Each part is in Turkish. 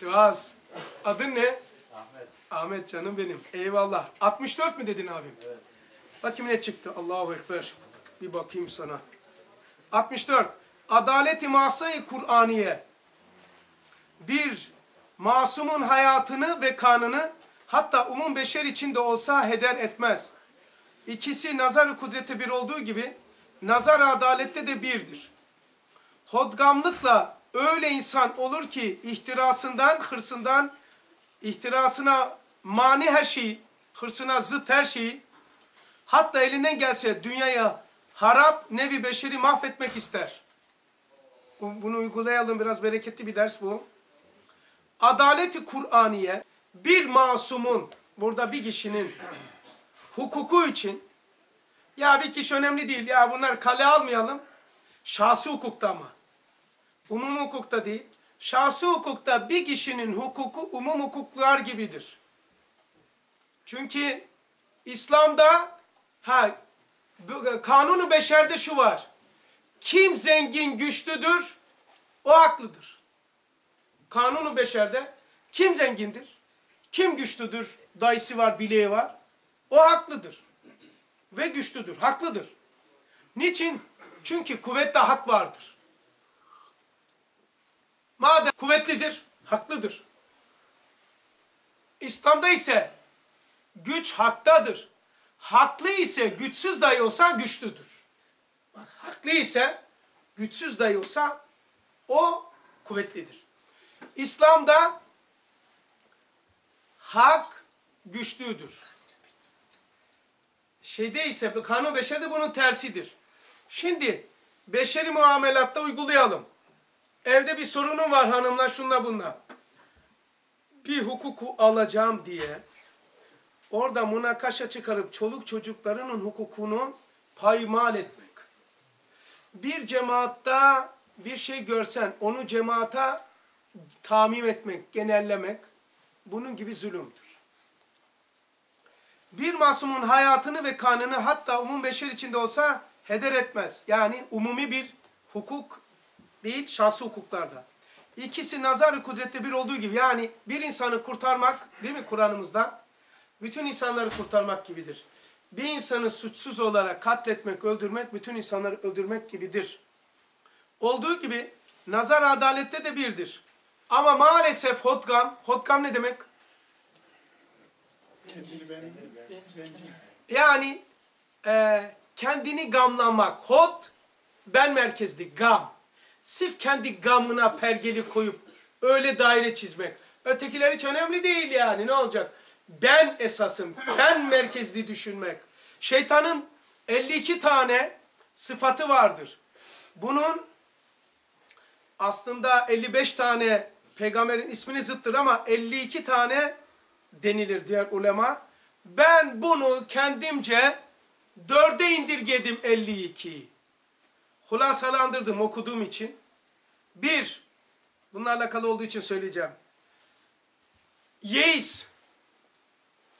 Şuaz. Adın ne? Ahmet. Ahmet canım benim. Eyvallah. 64 mü dedin abim? Evet. Bakayım ne çıktı. Allahu Ekber. Bir bakayım sana. 64. Adaleti masayı Kur'aniye. Bir, masumun hayatını ve kanını hatta umum beşer içinde olsa heder etmez. İkisi nazar kudreti bir olduğu gibi nazar adalette de birdir. Hodgamlıkla öyle insan olur ki ihtirasından, hırsından, ihtirasına mani her şeyi, hırsına zıt her şeyi, hatta elinden gelse dünyaya harap nevi beşeri mahvetmek ister. Bu- Bunu uygulayalım biraz bereketli bir ders bu. Adaleti Kur'aniye bir masumun, burada bir kişinin hukuku için ya bir kişi önemli değil ya bunlar kale almayalım. Şahsi hukukta ama. Umum hukukta değil. Şahsi hukukta bir kişinin hukuku umum hukuklar gibidir. Çünkü İslam'da ha bu- kanunu beşerde şu var. Kim zengin güçlüdür o haklıdır. Kanunu beşerde kim zengindir? Kim güçlüdür? Dayısı var, bileği var. O haklıdır. Ve güçlüdür, haklıdır. Niçin? Çünkü kuvvette hak vardır. Madem kuvvetlidir, haklıdır. İslam'da ise güç haktadır. Haklı ise güçsüz dahi olsa güçlüdür. Bak, haklı ise güçsüz dahi olsa o kuvvetlidir. İslam'da hak güçlüdür. Şeyde ise kanun beşerde bunun tersidir. Şimdi beşeri muamelatta uygulayalım. Evde bir sorunum var hanımla şunla bunla. Bir hukuku alacağım diye orada münakaşa çıkarıp çoluk çocuklarının hukukunu paymal etmek. Bir cemaatta bir şey görsen onu cemaata tamim etmek, genellemek bunun gibi zulümdür. Bir masumun hayatını ve kanını hatta umum beşer içinde olsa heder etmez. Yani umumi bir hukuk değil, şahsi hukuklarda. İkisi nazar-ı kudrette bir olduğu gibi yani bir insanı kurtarmak değil mi Kur'an'ımızda? Bütün insanları kurtarmak gibidir. Bir insanı suçsuz olarak katletmek, öldürmek bütün insanları öldürmek gibidir. Olduğu gibi nazar adalette de birdir. Ama maalesef hodgam, hodgam ne demek? Bencil. Yani e, kendini gamlamak. Hod, ben merkezli, gam. Sırf kendi gamına pergeli koyup öyle daire çizmek. Ötekiler hiç önemli değil yani ne olacak? Ben esasım, ben merkezli düşünmek. Şeytanın 52 tane sıfatı vardır. Bunun aslında 55 tane peygamberin ismini zıttır ama 52 tane denilir diğer ulema. Ben bunu kendimce dörde indirgedim 52'yi. Hulasalandırdım okuduğum için. Bir, bununla alakalı olduğu için söyleyeceğim. Yeis,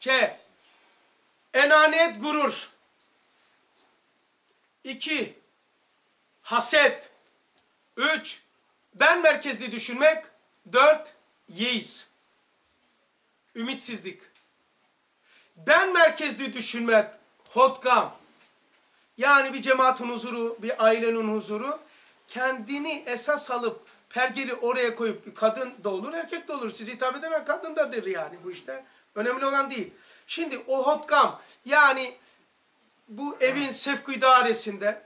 K, enaniyet gurur. İki, haset. Üç, ben merkezli düşünmek. Dört, yeis. Ümitsizlik. Ben merkezli düşünmek, hotkam. Yani bir cemaatin huzuru, bir ailenin huzuru. Kendini esas alıp pergeli oraya koyup kadın da olur, erkek de olur. Siz hitap eden kadın dadır yani bu işte. Önemli olan değil. Şimdi o hotkam yani bu evin sevk idaresinde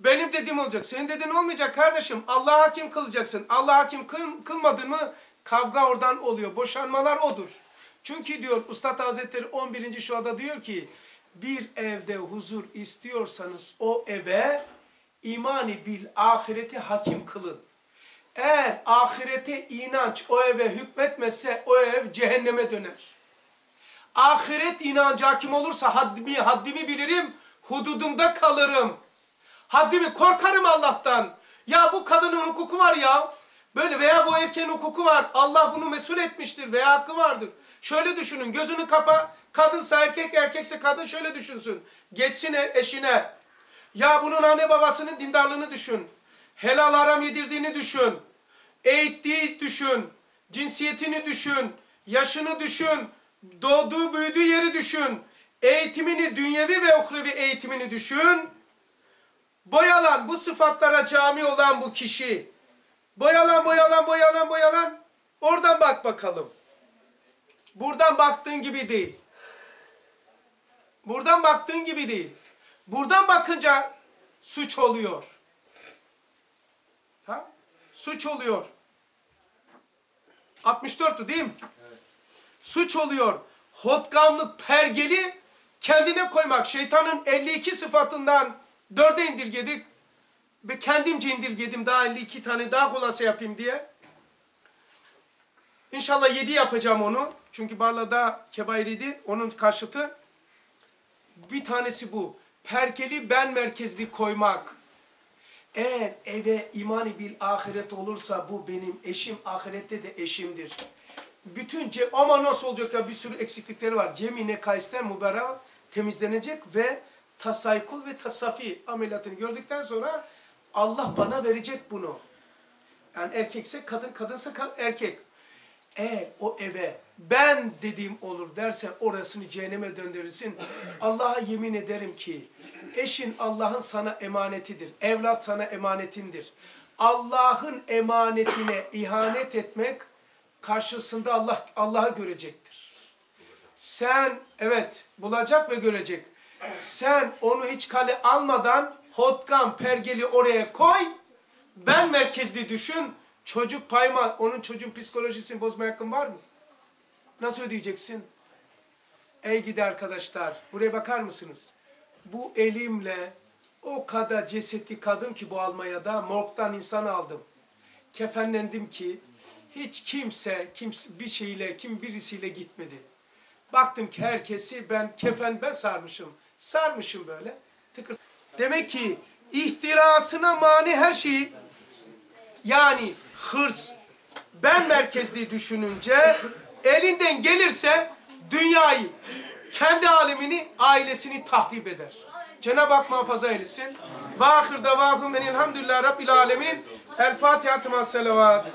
benim dediğim olacak. Senin dediğin olmayacak kardeşim. Allah hakim kılacaksın. Allah hakim kıl, kılmadın mı kavga oradan oluyor. Boşanmalar odur. Çünkü diyor Üstad Hazretleri 11. şuada diyor ki bir evde huzur istiyorsanız o eve imani bil ahireti hakim kılın. Eğer ahirete inanç o eve hükmetmezse o ev cehenneme döner. Ahiret inancı hakim olursa haddimi, haddimi bilirim, hududumda kalırım. Haddimi korkarım Allah'tan. Ya bu kadının hukuku var ya. Böyle veya bu erkeğin hukuku var. Allah bunu mesul etmiştir veya hakkı vardır. Şöyle düşünün gözünü kapa. Kadınsa erkek erkekse kadın şöyle düşünsün. Geçsin e- eşine. Ya bunun anne babasının dindarlığını düşün. Helal haram yedirdiğini düşün. Eğittiği düşün. cinsiyetini düşün, yaşını düşün, doğduğu büyüdüğü yeri düşün, eğitimini, dünyevi ve uhrevi eğitimini düşün. Boyalan, bu sıfatlara cami olan bu kişi, boyalan, boyalan, boyalan, boyalan, oradan bak bakalım. Buradan baktığın gibi değil. Buradan baktığın gibi değil. Buradan bakınca suç oluyor. Tamam? Suç oluyor. 64'tü değil mi? Suç oluyor. Hotkamlık pergeli kendine koymak. Şeytanın 52 sıfatından 4'e indirgedik. Ve kendimce indirgedim daha 52 tane daha kulası yapayım diye. İnşallah 7 yapacağım onu. Çünkü Barla'da kebairiydi. Onun karşıtı. Bir tanesi bu. Perkeli ben merkezli koymak. Eğer eve imani bil ahiret olursa bu benim eşim ahirette de eşimdir. Bütün ce ama nasıl olacak ya bir sürü eksiklikleri var. Cemine kaysten mübera temizlenecek ve tasaykul ve tasafi ameliyatını gördükten sonra Allah bana verecek bunu. Yani erkekse kadın, kadınsa ka- erkek. Eğer o eve ben dediğim olur dersen orasını cehenneme döndürürsün. Allah'a yemin ederim ki eşin Allah'ın sana emanetidir. Evlat sana emanetindir. Allah'ın emanetine ihanet etmek karşısında Allah Allah'ı görecektir. Sen evet bulacak ve görecek. Sen onu hiç kale almadan hotkan pergeli oraya koy. Ben merkezli düşün. Çocuk payma, onun çocuğun psikolojisini bozmaya yakın var mı? Nasıl ödeyeceksin? Ey gidi arkadaşlar, buraya bakar mısınız? Bu elimle o kadar cesedi kadın ki bu Almanya'da morgdan insan aldım. Kefenlendim ki hiç kimse, kimse bir şeyle, kim birisiyle gitmedi. Baktım ki herkesi ben kefen ben sarmışım. Sarmışım böyle. Tıkır. Demek ki ihtirasına mani her şeyi yani hırs, ben merkezli düşününce elinden gelirse dünyayı, kendi alemini, ailesini tahrip eder. Cenab-ı Hak muhafaza eylesin. Ve ahir davahum enilhamdülillah rabbil alemin. El Fatiha tema selavat.